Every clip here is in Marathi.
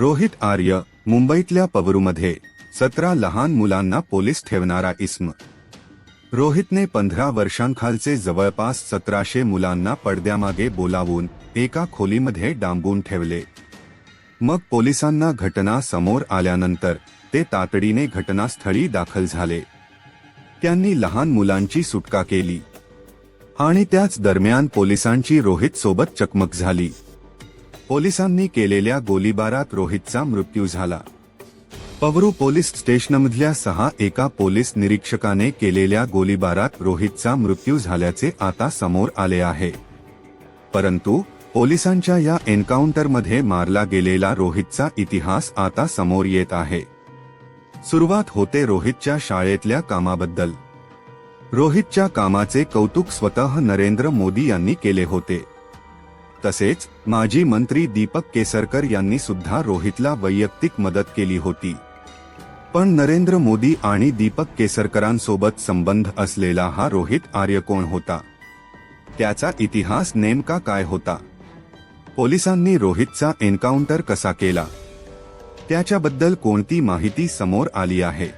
रोहित आर्य मुंबईतल्या पवरूमध्ये सतरा लहान मुलांना पोलीस ठेवणारा इस्म. रोहितने पंधरा वर्षांखालचे जवळपास सतराशे मुलांना पडद्यामागे बोलावून एका खोलीमध्ये डांबून ठेवले. मग पोलिसांना घटना समोर आल्यानंतर ते तातडीने घटनास्थळी दाखल झाले. त्यांनी लहान मुलांची सुटका केली आणि त्याच दरम्यान पोलिसांची रोहित सोबत चकमक झाली. पोलिसांनी केलेल्या गोलीबारात रोहितचा मृत्यू झाला. पवरू पोलीस स्टेशनमधल्या सहा एका पोलीस निरीक्षकाने केलेल्या गोलीबारात रोहितचा मृत्यू झाल्याचे आता समोर आले आहे. परंतु पोलिसांच्या या एन्काउंटरमध्ये मारला गेलेला रोहितचा इतिहास आता समोर येत आहे. सुरुवात होते रोहितच्या शाळेतल्या कामाबद्दल. रोहितच्या कामाचे कौतुक स्वतः नरेंद्र मोदी यांनी केले होते. तसेच माजी मंत्री दीपक केसरकर यांनी सुद्धा रोहितला वैयक्तिक मदत केली होती. पण नरेंद्र मोदी आणि दीपक केसरकरांसोबत संबंध असलेला हा रोहित आर्य कोण होता. त्याचा इतिहास नेमका काय होता? पोलिसांनी रोहितचा एन्काउंटर कसा केला? त्याच्याबद्दल कोणती माहिती समोर आली आहे?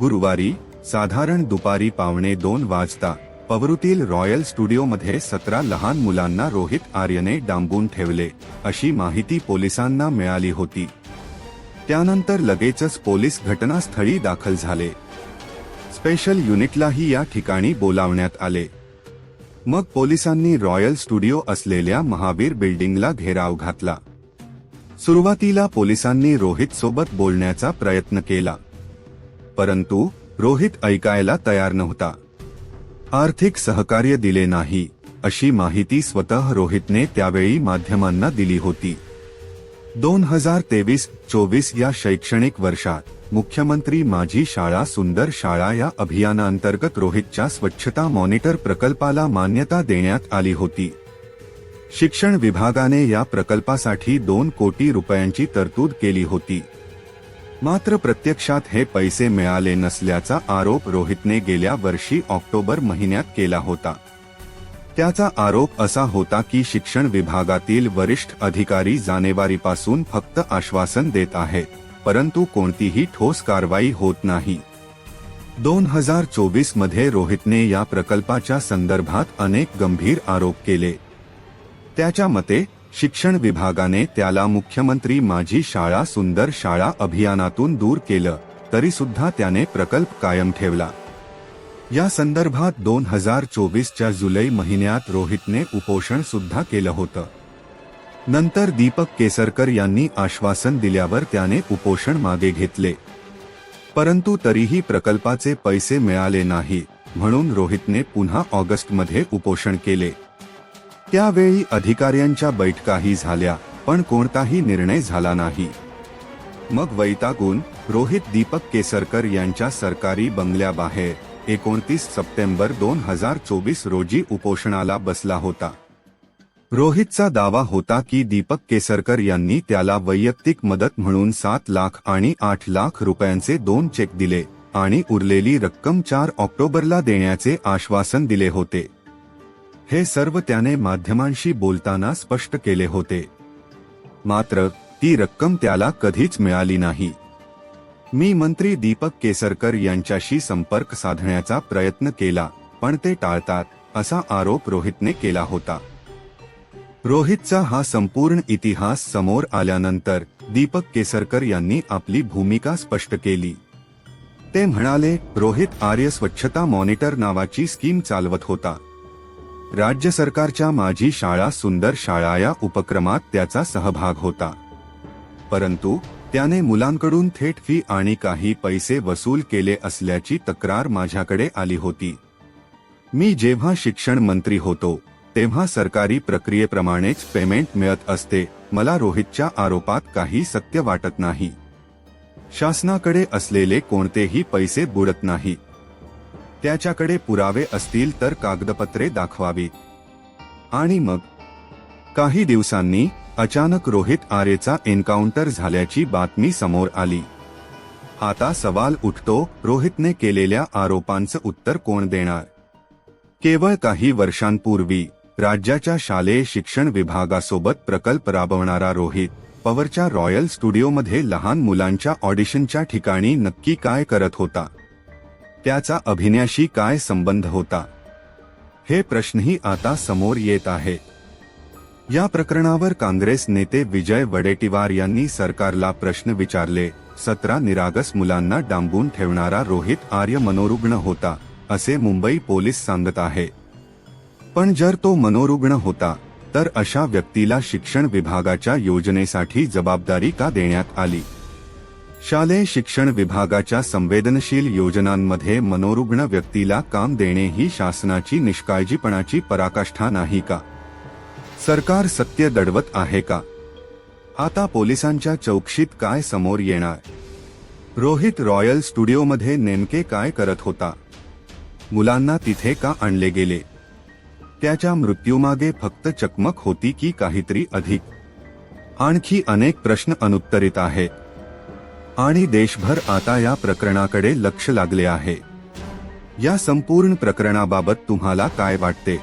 गुरुवारी साधारण दुपारी पावणे दोन वाजता पवरूतील रॉयल स्टुडिओमध्ये सतरा लहान मुलांना रोहित आर्यने डांबून ठेवले अशी माहिती पोलिसांना मिळाली होती. त्यानंतर लगेचच पोलीस घटनास्थळी दाखल झाले. स्पेशल युनिटलाही या ठिकाणी बोलावण्यात आले. मग पोलिसांनी रॉयल स्टुडिओ असलेल्या महावीर बिल्डिंगला घेराव घातला. सुरुवातीला पोलिसांनी रोहित सोबत बोलण्याचा प्रयत्न केला. परंतु रोहित ऐकायला तयार नव्हता. आर्थिक सहकार्य दिले नाही अशी माहिती स्वतः रोहितने त्यावेळी माध्यमांना दिली होती. दोन हजार तेवीस चोवीस या शैक्षणिक वर्षात मुख्यमंत्री माझी शाळा सुंदर शाळा या अभियानांतर्गत रोहितच्या स्वच्छता मॉनिटर प्रकल्पाला मान्यता देण्यात आली होती. शिक्षण विभागाने या प्रकल्पासाठी दोन कोटी रुपयांची तरतूद केली होती. मात्र प्रत्यक्षात हे पैसे मिळाले नसल्याचा आरोप रोहितने गेल्या वर्षी ऑक्टोबर महिन्यात केला होता. त्याचा आरोप असा होता की शिक्षण विभागातील वरिष्ठ अधिकारी जानेवारीपासून फक्त आश्वासन देत आहेत परंतु कोणतीही ठोस कारवाई होत नाही. दोन हजार चोवीसमध्ये रोहितने या प्रकल्पाच्या संदर्भात अनेक गंभीर आरोप केले. त्याच्या मते शिक्षण विभागाने त्याला मुख्यमंत्री माझी शाळा सुंदर शाळा अभियानातून दूर केलं तरी सुद्धा त्याने प्रकल्प कायम ठेवला. या संदर्भात दोन हजार चोवीसच्या जुलै महिन्यात रोहितने उपोषण सुद्धा केलं होतं. नंतर दीपक केसरकर यांनी आश्वासन दिल्यावर त्याने उपोषण मागे घेतले. परंतु तरीही प्रकल्पाचे पैसे मिळाले नाही म्हणून रोहितने पुन्हा ऑगस्टमध्ये उपोषण केले. त्यावेळी अधिकाऱ्यांच्या बैठकाही झाल्या पण कोणताही निर्णय झाला नाही. मग वैतागून रोहित दीपक केसरकर यांच्या सरकारी बंगल्याबाहेर एकोणतीस सप्टेंबर दोन हजार चोवीस रोजी उपोषणाला बसला होता. रोहितचा दावा होता की दीपक केसरकर यांनी त्याला वैयक्तिक मदत म्हणून सात लाख आणि आठ लाख रुपयांचे दोन चेक दिले आणि उरलेली रक्कम चार ऑक्टोबरला देण्याचे आश्वासन दिले होते. हे सर्व त्याने माध्यमांशी बोलताना स्पष्ट केले होते. मात्र ती रक्कम त्याला कधीच मिळाली नाही. मी मंत्री दीपक केसरकर यांच्याशी संपर्क साधण्याचा प्रयत्न केला पण ते टाळतात असा आरोप रोहितने केला होता. रोहितचा हा संपूर्ण इतिहास समोर आल्यानंतर दीपक केसरकर यांनी आपली भूमिका स्पष्ट केली. ते म्हणाले रोहित आर्य स्वच्छता मॉनिटर नावाची स्कीम चालवत होता. राज्य सरकारच्या माझी शाळा सुंदर शाळा या उपक्रमात त्याचा सहभाग होता. परंतु त्याने मुलांकडून थेट फी आणि काही पैसे वसूल केले असल्याची तक्रार माझ्याकडे आली होती. मी जेव्हा शिक्षण मंत्री होतो तेव्हा सरकारी प्रक्रियेप्रमाणेच पेमेंट मिळत असते मला रोहितच्या आरोपात काही सत्य वाटत नाही. शासनाकडे असलेले कोणतेही पैसे बुडत नाही. त्याच्याकडे पुरावे असतील तर कागदपत्रे दाखवावीत आणि मग? काही दिवसांनी अचानक रोहित आरेचा एन्काउंटर झाल्याची बातमी समोर आली. आता सवाल उठतो रोहितने केलेल्या आरोपांचं उत्तर कोण देणार? केवळ काही वर्षांपूर्वी राज्याच्या शालेय शिक्षण विभागासोबत प्रकल्प राबवणारा रोहित पवरच्या रॉयल स्टुडिओमध्ये लहान मुलांच्या ऑडिशनच्या ठिकाणी नक्की काय करत होता? त्याचा अभिनयाशी काय संबंध होता? हे प्रश्नही आता समोर येत आहे. या प्रकरणावर काँग्रेस नेते विजय वडेटीवार यांनी सरकारला प्रश्न विचारले सतरा निरागस मुलांना डांबून ठेवणारा रोहित आर्य मनोरुग्ण होता असे मुंबई पोलीस सांगत आहे. पण जर तो मनोरुग्ण होता तर अशा व्यक्तीला शिक्षण विभागाच्या योजनेसाठी जबाबदारी का देण्यात आली? शालेय शिक्षण विभागाच्या संवेदनशील योजनांमध्ये मनोरुग्ण व्यक्तीला काम देणे ही शासनाची निष्काळजीपणाची पराकाष्ठा नाही का? सरकार सत्य दडवत आहे का? आता पोलिसांच्या चौकशीत काय समोर येणार? रोहित रॉयल स्टुडिओमध्ये नेमके काय करत होता? मुलांना तिथे का आणले गेले? त्याच्या मृत्यूमागे फक्त चकमक होती की काहीतरी अधिक? आणखी अनेक प्रश्न अनुत्तरित आहेत आणि देशभर आता या प्रकरणाकडे लक्ष लागले आहे. या संपूर्ण प्रकरणाबाबत तुम्हाला काय वाटते?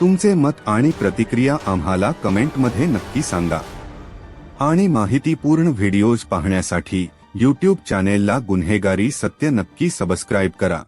तुमचे मत आणि प्रतिक्रिया आम्हाला कमेंटमध्ये नक्की सांगा. आणि माहितीपूर्ण व्हिडिओज पाहण्यासाठी यूट्यूब चॅनेलला गुन्हेगारी सत्य नक्की सबस्क्राईब करा.